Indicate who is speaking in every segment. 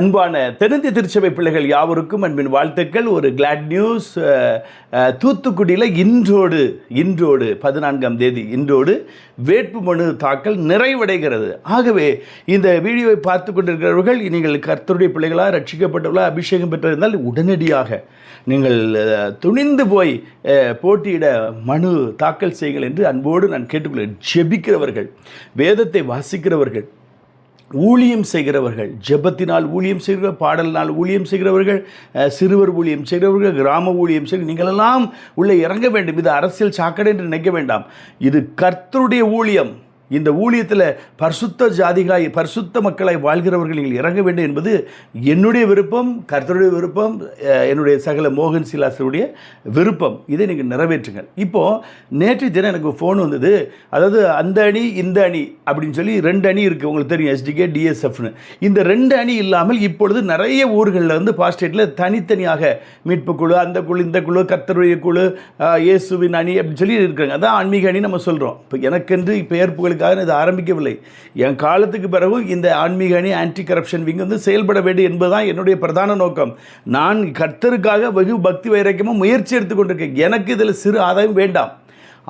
Speaker 1: அன்பான தென்னிந்திய திருச்சபை பிள்ளைகள் யாவருக்கும் அன்பின் வாழ்த்துக்கள். ஒரு கிளாட் நியூஸ் தூத்துக்குடியில் இன்றோடு இன்றோடு பதினான்காம் தேதி இன்றோடு வேட்புமனு தாக்கல் நிறைவடைகிறது. ஆகவே இந்த வீடியோவை பார்த்து கொண்டிருக்கிறவர்கள் நீங்கள் கர்த்தருடைய பிள்ளைகளாக ரட்சிக்கப்பட்டவர்களாக அபிஷேகம் பெற்றிருந்தால் உடனடியாக நீங்கள் துணிந்து போய் போட்டியிட மனு தாக்கல் செய்யுங்கள் என்று அன்போடு நான் கேட்டுக்கொள்கிறேன். ஜெபிக்கிறவர்கள் வேதத்தை வாசிக்கிறவர்கள் ஊழியம் செய்கிறவர்கள் ஜெபத்தினால் ஊழியம் செய்கிற பாடலினால் ஊழியம் செய்கிறவர்கள் சிறுவர் ஊழியம் செய்கிறவர்கள் கிராம ஊழியம் செய்கிற நீங்களெல்லாம் உள்ளே இறங்க வேண்டும். இது அரசியல் சாக்கடை என்று நினைக்க வேண்டாம். இது கர்த்தருடைய ஊழியம். இந்த ஊழியத்தில் பரிசுத்த ஜாதிகளாய் பரிசுத்த மக்களாய் வாழ்கிறவர்கள் நீங்கள் இறங்க வேண்டும் என்பது என்னுடைய விருப்பம் கர்த்தருடைய விருப்பம் என்னுடைய சகல மோகன் சிலாசருடைய விருப்பம். இதை நீங்கள் நிறைவேற்றுங்கள். இப்போது நேற்று தினம் எனக்கு ஃபோன் வந்தது. அதாவது அந்த அணி இந்த அணி அப்படின்னு சொல்லி ரெண்டு அணி இருக்குது உங்களுக்கு தெரியும் எஸ்டிகே டிஎஸ்எஃப்னு இந்த ரெண்டு அணி இல்லாமல் இப்பொழுது நிறைய ஊர்களில் வந்து பாஸ்டேட்டில் தனித்தனியாக மீட்பு குழு அந்த குழு இந்த குழு கர்த்தருடைய குழு இயேசுவின் அணி அப்படின்னு சொல்லி இருக்காங்க அதான் ஆன்மீக அணி நம்ம சொல்கிறோம் இப்போ எனக்கென்று பெயர்ப்புகளுக்காக நான் இது ஆரம்பிக்கவில்லை. என் காலத்துக்கு பிறகு இந்த ஆன்மீக அணி ஆன்டி கரப்ஷன் விங் வந்து செயல்பட வேண்டும் என்பதுதான் என்னுடைய பிரதான நோக்கம். நான் கர்த்தருக்காக வெகு பக்தி வைரக்கியமும் முயற்சி எடுத்துக்கொண்டிருக்கேன் எனக்கு இதில் சிறு ஆதாயம் வேண்டாம்.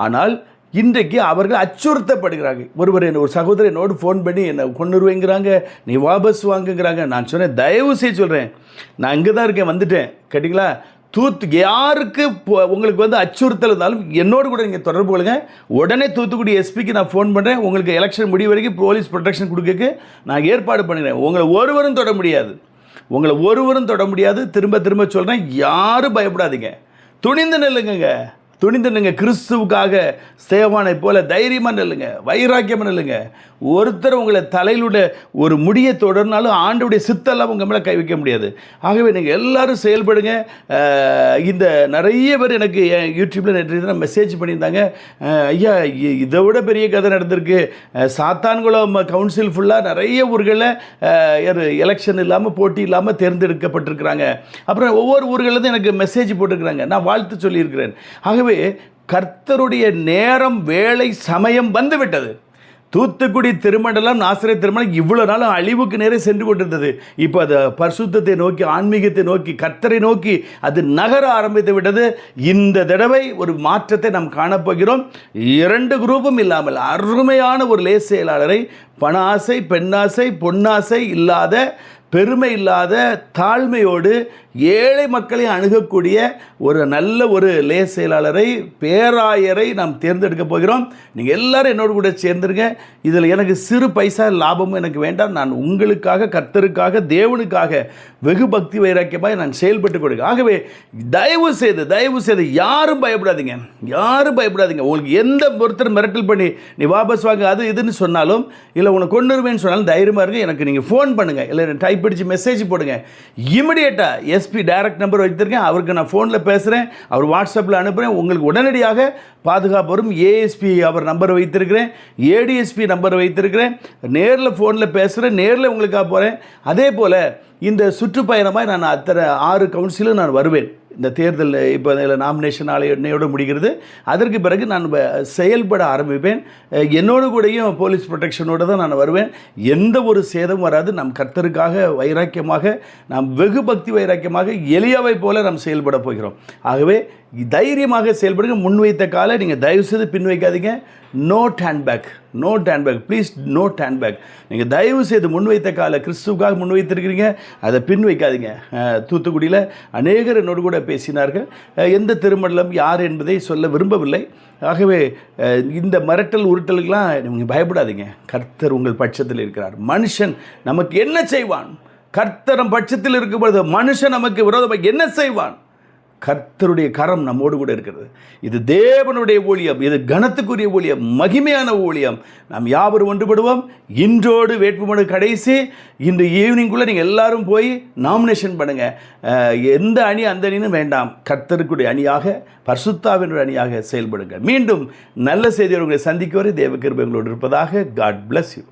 Speaker 1: ஆனால் இன்றைக்கு அவர்கள் அச்சுறுத்தப்படுகிறாங்க ஒருவர் என்ன ஒரு சகோதரர் என்னோடு ஃபோன் பண்ணி என்னை கொண்டுருவேங்கிறாங்க நீ வாபஸ் வாங்குங்கிறாங்க. நான் சொன்னேன் தயவு செய்து சொல்கிறேன் நான் இங்கே தான் இருக்கேன் வந்துட்டேன். கேட்டிங்களா? தூத்து யாருக்கு இப்போ உங்களுக்கு வந்து அச்சுறுத்தல் இருந்தாலும் என்னோடு கூட நீங்கள் தொடர்பு கொள்ளுங்க. உடனே தூத்துக்குடி எஸ்பிக்கு நான் ஃபோன் பண்ணுறேன் உங்களுக்கு எலெக்ஷன் முடிவு வரைக்கும் போலீஸ் ப்ரொடெக்ஷன் கொடுக்க நான் ஏற்பாடு பண்ணுறேன் உங்களை ஒருவரும் தொட முடியாது. உங்களை ஒருவரும் தொட முடியாது. திரும்ப திரும்ப சொல்கிறேன் யாரும் பயப்படாதீங்க. துணிந்து நில்லுங்க துணிந்து நீங்கள் கிறிஸ்துவுக்காக சேவானை போல தைரியமாக நில்லுங்க. வைராக்கியமாக நில்லுங்க. ஒருத்தர் உங்களை தலையிலுடைய ஒரு முடியை தொடர்னாலும் ஆண்டுடைய சித்தெல்லாம் உங்கள் மேலே கை வைக்க முடியாது. ஆகவே நீங்கள் எல்லாரும் செயல்படுங்க. இந்த நிறைய பேர் எனக்கு யூடியூப்பில் நேற்று மெசேஜ் பண்ணியிருந்தாங்க. ஐயா இ- இதை விட பெரிய கதை நடந்திருக்கு. சாத்தான்குளம் கவுன்சில் ஃபுல்லாக நிறைய ஊர்களில் எலெக்ஷன் இல்லாமல் போட்டி இல்லாமல் தேர்ந்தெடுக்கப்பட்டிருக்கிறாங்க. அப்புறம் ஒவ்வொரு ஊர்கள்லேருந்து எனக்கு மெசேஜ் போட்டிருக்கிறாங்க. நான் வாழ்த்து சொல்லியிருக்கிறேன். ஆகவே கர்த்தருடைய நேரம் வேலை சமயம் வந்துவிட்டது. தூத்துக்குடி திருமண்டலம் நாசிரிய திருமணம் இவ்வளோ நாளும் அழிவுக்கு நேரே சென்று கொண்டிருந்தது. இப்போ அது பரிசுத்தத்தை நோக்கி ஆன்மீகத்தை நோக்கி கர்த்தரை நோக்கி அது நகர ஆரம்பித்து விட்டது. இந்த தடவை ஒரு மாற்றத்தை நாம் காணப்போகிறோம் இரண்டு குரூப்பும் இல்லாமல் அருமையான ஒரு லேஸ் செயலாளரை பண ஆசை பெண்ணாசை பொன்னாசை இல்லாத பெருமை இல்லாத தாழ்மையோடு ஏழை மக்களை அணுகக்கூடிய ஒரு நல்ல ஒரு லே செயலாளரை பேராயரை நாம் தேர்ந்தெடுக்க போகிறோம். நீங்கள் எல்லாரும் என்னோடு கூட சேர்ந்துருங்க. இதில் எனக்கு சிறு பைசா லாபமும் எனக்கு வேண்டாம். நான் உங்களுக்காக கர்த்தருக்காக தேவனுக்காக வெகு பக்தி வைராக்கியமாக நான் செயல்பட்டு கொடுக்க ஆகவே தயவு செய்து தயவு செய்து யாரும் பயப்படாதீங்க. யாரும் பயப்படாதீங்க. உங்களுக்கு எந்த ஒருத்தர் மிரட்டல் பண்ணி நீ வாபஸ் வாங்க அது இதுன்னு சொன்னாலும் இல்லை உனக்கு கொண்டு வருவேன்னு சொன்னாலும் தைரியமாக இருங்க. எனக்கு நீங்கள் ஃபோன் பண்ணுங்கள் இல்லை டைப் அடித்து மெசேஜ் போடுங்க. இமிடியேட்டாக எஸ் எஸ்பி டைரக்ட் நம்பர் வைத்திருக்கேன். அவருக்கு நான் ஃபோனில் பேசுகிறேன் அவர் வாட்ஸ்அப்பில் அனுப்புகிறேன் உங்களுக்கு உடனடியாக பாதுகாப்பு வரும். ஏஎஸ்பி அவர் நம்பர் வைத்திருக்கிறேன். ஏடிஎஸ்பி நம்பர் வைத்திருக்கிறேன். நேரில் ஃபோனில் பேசுகிறேன் நேரில் உங்களுக்காக போகிறேன் அதே போல் இந்த சுற்றுப்பயணமாக நான் அத்தனை ஆறு கவுன்சிலும் நான் வருவேன். இந்த தேர்தல் இப்போ இதில் நாமினேஷன் ஆலை என்னையோடு முடிகிறது அதற்கு பிறகு நான் செயல்பட ஆரம்பிப்பேன். என்னோடு கூடயும் போலீஸ் ப்ரொடெக்ஷனோடு தான் நான் வருவேன். எந்த ஒரு சேதம் வராது. நம் கர்த்தருக்காக வைராக்கியமாக நாம் வெகு பக்தி வைராக்கியமாக எளியாவை போல நாம் செயல்பட போகிறோம். ஆகவே தைரியமாக செயல்படுங்க. முன்வைத்த காலை நீங்கள் தயவு செய்து பின் வைக்காதீங்க நோ ஹேண்ட் பேக் நோ டேண்ட்பேக் ப்ளீஸ் நோ ஹேண்ட் பேக் நீங்கள் தயவு செய்து முன்வைத்த காலை கிறிஸ்துவுக்காக முன்வைத்திருக்கிறீங்க. அதை பின் வைக்காதீங்க தூத்துக்குடியில் அநேகர் என்னோடு கூட பேசினார்கள். எந்த திருமணம் யார் என்பதை சொல்ல விரும்பவில்லை. ஆகவே இந்த மிரட்டல் உருட்டலுக்கெல்லாம் நீங்கள் பயப்படாதீங்க. கர்த்தர் உங்கள் பட்சத்தில் இருக்கிறார். மனுஷன் நமக்கு என்ன செய்வான்? கர்த்தரம் பட்சத்தில் இருக்கும்போது மனுஷன் நமக்கு விரோதமாக என்ன செய்வான்? கர்த்தருடைய கரம் நம்மோடு கூட இருக்கிறது. இது தேவனுடைய ஊழியம் இது கனத்துக்குரிய ஊழியம் மகிமையான ஊழியம். நாம் யாவரும் ஒன்றுபடுவோம். இன்றோடு வேட்புமனு கடைசி. இன்று ஈவினிங்குள்ளே நீங்கள் எல்லாரும் போய் நாமினேஷன் பண்ணுங்கள் எந்த அணி அந்த அணின்னு வேண்டாம். கர்த்தருக்குடைய அணியாக பர்சுத்தாவினுடைய அணியாக செயல்படுங்கள் மீண்டும் நல்ல செய்தியோடு உங்களை சந்திக்க வரை தேவ கிருபங்களோடு இருப்பதாக காட் பிளஸ் யூ